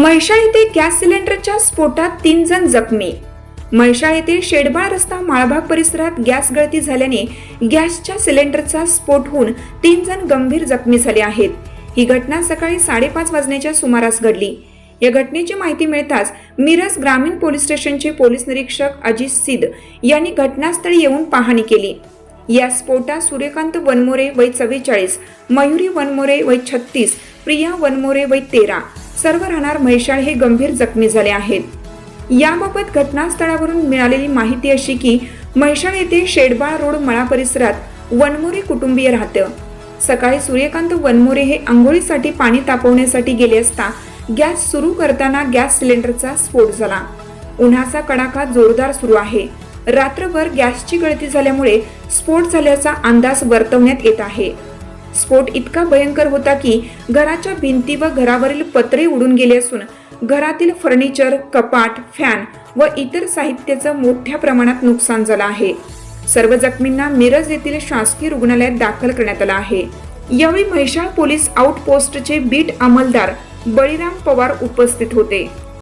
म्हैसाळ येथे गॅस सिलेंडरच्या स्फोटात तीन जण जखमी. म्हैसाळ येथे शेडबाळ रस्ता माळबाग परिसरात गॅस गळती झाल्याने गॅसच्या सिलेंडरचा स्फोट होऊन तीन जण गंभीर जखमी झाले आहेत. ही घटना सकाळी साडेपाच वाजण्याच्या सुमारास घडली. या घटनेची माहिती मिळताच मिरज ग्रामीण पोलीस स्टेशनचे पोलीस निरीक्षक अजित सिद यांनी घटनास्थळी येऊन पाहणी केली. या स्फोटात सूर्यकांत वनमोरे वय चव्वेचाळीस मयुरी वनमोरे वय छत्तीस प्रिया वनमोरे वय तेरा सर्व राहणार म्हैशाळ हे गंभीर जखमी झाले आहेत. याबाबत घटनास्थळावरून मिळालेली माहिती अशी की म्हैशाळ येथे शेडबाळ रोड मळा परिसरात वनमोरे कुटुंबीय राहतं. सकाळी सूर्यकांत वनमोरे हे आंघोळीसाठी पाणी तापवण्यासाठी गेले असता गॅस सुरू करताना गॅस सिलेंडरचा स्फोट झाला. उन्हाचा कडाका जोरदार सुरू आहे. रात्रभर गॅसची गळती झाल्यामुळे स्फोट झाल्याचा अंदाज वर्तवण्यात येत आहे. स्फोट इतका भयंकर होता की घराच्या भिंती व घरावरील पत्रे उडून गेले असून घरातील फर्निचर कपाट फॅन व इतर साहित्याचं मोठ्या प्रमाणात नुकसान झालं आहे. सर्व जखमींना मिरज येथील शासकीय रुग्णालयात दाखल करण्यात आलं आहे. यावेळी म्हैसाळ पोलीस आउटपोस्टचे बीट अंमलदार बळीराम पवार उपस्थित होते.